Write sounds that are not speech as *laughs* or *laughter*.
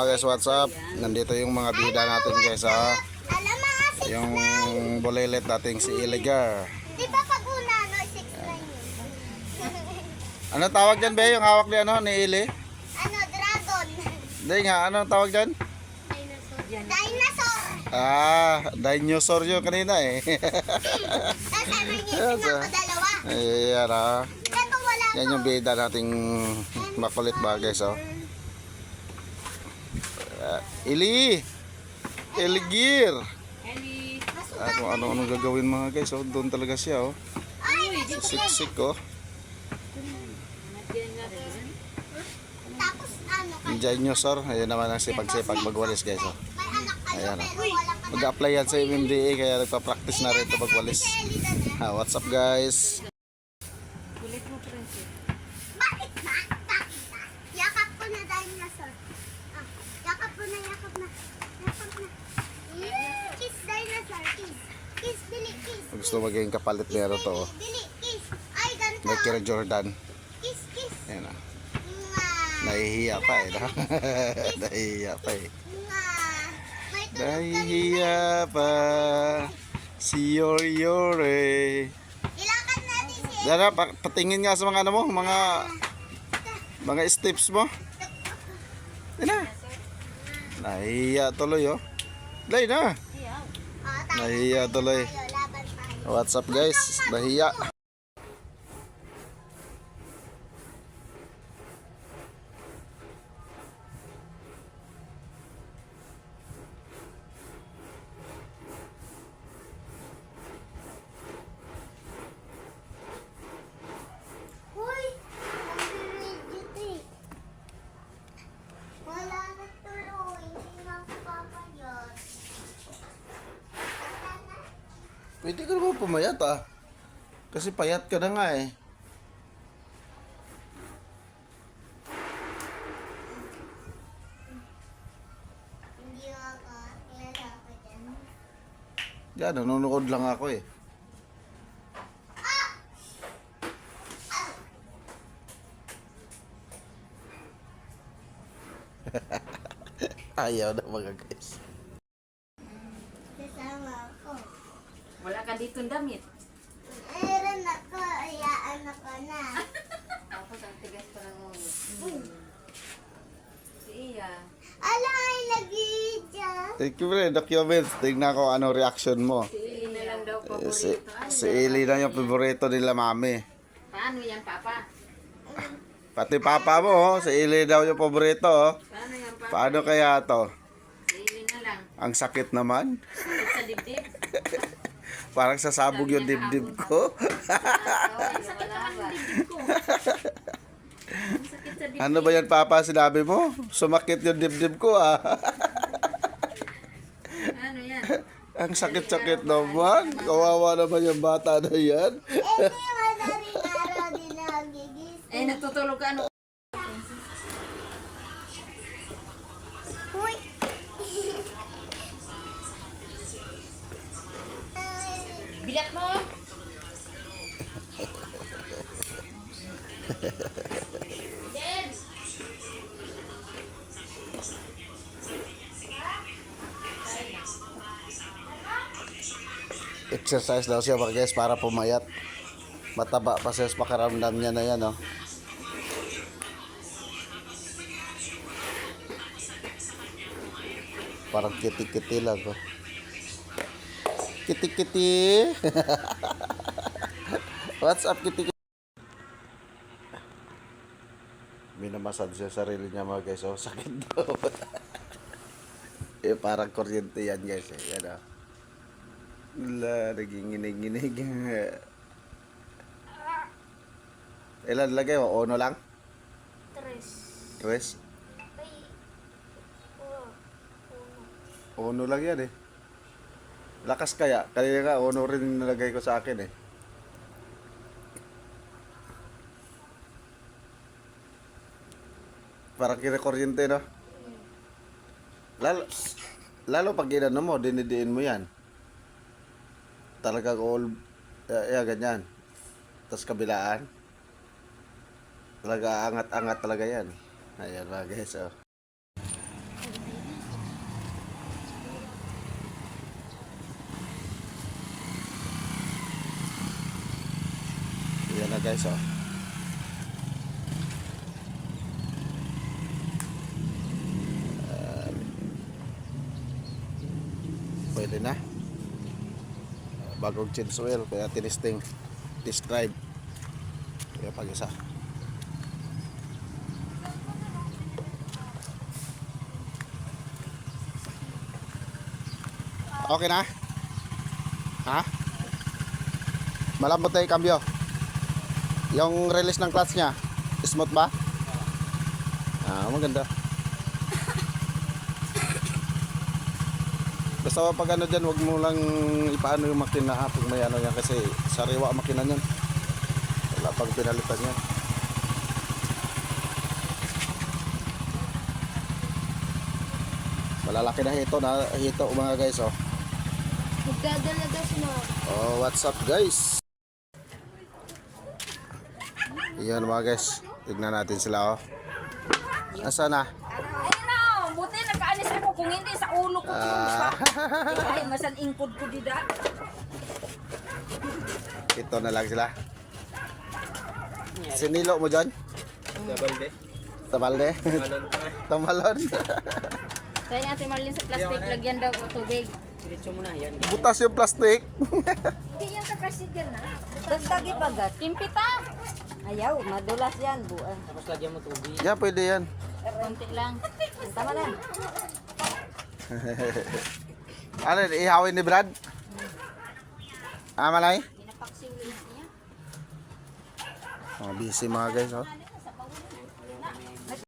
Guys, what's up? Nandito yung mga bida natin guys ha. Yung bulilit nating si Iligar. Di pag una, no, six nine yun? Ano tawag dyan be? Yung hawak ni ano ni Ili? ano, dragon. Hindi nga, ano tawag dyan? Dinosaur. Ah, dinosaur yun kanina eh. *laughs* Tapos ano yung ah. dalawa. Ayan ha. Wala Yan yung bida nating makulit ba guys oh. Ah, Ili! Iligir! Ah, kung ano-ano gagawin mga guys oh. Doon talaga siya oh. Siksik oh. tapos ano, Yung dinosaur, ayan naman ang sipag-sipag magwalis guys oh. may anak kayo Ayan, anak. Mag-apply yan sa MMDA kaya nagpa-practice na rin ito magwalis. Ah, what's up guys? Bakit ba? Bakit ba? Yakap ko na dinosaur. Ah, yakap ko na, yakap na. Yakap na. Mm, Kiss dinosaur, kiss. Kiss, dili, kiss. Gusto maging kapalit ano to oh. Dili, kiss. Ay, ganito. May Kira Jordan. Kiss, kiss. Ayan ah. Mwah. Nahihiya pa eh. no? *laughs* Nahihiya pa eh. Mwah. May tulog ka rin. Nahihiya pa. Si Yori Yori. Ilakad natin si Dara, pa- patingin nga sa mga ano mo, mga mga steps mo. *laughs* Yan na. Nahihiya tuloy oh. Dahil na. Nahihiya tuloy. What's up guys? Nahiya. Pwede ka naman pumayat ah. Kasi payat ka na nga eh. Hindi ako. Kilala ko dyan. Yan, nanonood lang ako eh. *laughs* Ayaw na mga guys. Kasama ako. Wala ka dito damit. Meron ako. Ayaan ako na. *laughs* Tapos ang tigas pa ng ulo. Si Iya. Ala, ay nag-iidya. Thank you bro, documents. Tingnan ko ano reaction mo. Si Ili na lang daw Eh, Si, paborito. Ano? si Eli na yung favorito nila mami. Paano yan, Papa? Pati papa mo, oh, si Eli daw yung paborito. Oh. Paano yan, Papa? Paano kaya to? Si Ili na lang. Ang sakit naman. Sa dibdib. *laughs* Parang sasabog yung dibdib ko. *laughs* Ang sakit naman ng dibdib ko. Ang sakit sa dibdib. ano ba yan papa sinabi mo? Sumakit yung dibdib ko ah. Ano yan? *laughs* Ang sakit-sakit naman. Kawawa naman yung bata na yan. Exercise daw siya mga guys para pumayat. Mataba pa siya sa pakaramdam niya na yan oh. Parang kiti-kiti lang oh. Kiti-kiti. *laughs* What's up kiti-kiti? Minamasad siya sarili niya mga guys oh. Sakit daw. *laughs* eh parang kuryente yan guys eh. Yan oh. Wala, naging nginig-nginig. Ilan lagay mo? Ono lang? Tres. Tres? Ay. Oh. Ono lang yan eh. Lakas kaya. Kaya nga, ono rin nilagay ko sa akin eh. Parang kinakuryente, no? Lalo, lalo pag inano mo, dinidiin mo yan talagang all uh, yeah, ganyan. Tapos kabilaan. Talaga angat-angat talaga yan. Ayan mga guys oh. Ayan na guys oh. Uh, pwede na. Bagong change oil, kaya tinisting, test drive. Kaya pag isa. Okay na? Ha? Malambot na cambio. Yung release ng clutch niya, smooth ba? Ah, maganda. Basta pag ano dyan, wag mo lang ipaano yung makina ha, pag may ano yan kasi sariwa ang makina niyan. Wala pang pinalitan yan. Malalaki na hito na hito mga guys oh. Magdadalaga siya. Oh, what's up guys? Yan mga guys. Tignan natin sila oh. Asa na? Ayun na, buti nakaalis ako kung hindi sa ulo ko. Ah, Ay, masan ingkod ko dida. ito na lang sila. Sinilo mo dyan? Tabalde? Pa. Tamalon? Kaya natin Marlene sa plastic, lagyan daw o tubig. Diretso mo na yan. Butas yung plastic. Hindi yan sa president na. Basta gipagat. Timpita. Ayaw, madulas yan. Buwan. Tapos lagyan mo tubig. Yan, pwede yan. Konti lang. Tama na. Ano, ihawin ni Brad? Ah, malay? Pinapaksiw niya. Oh, busy mga guys, oh.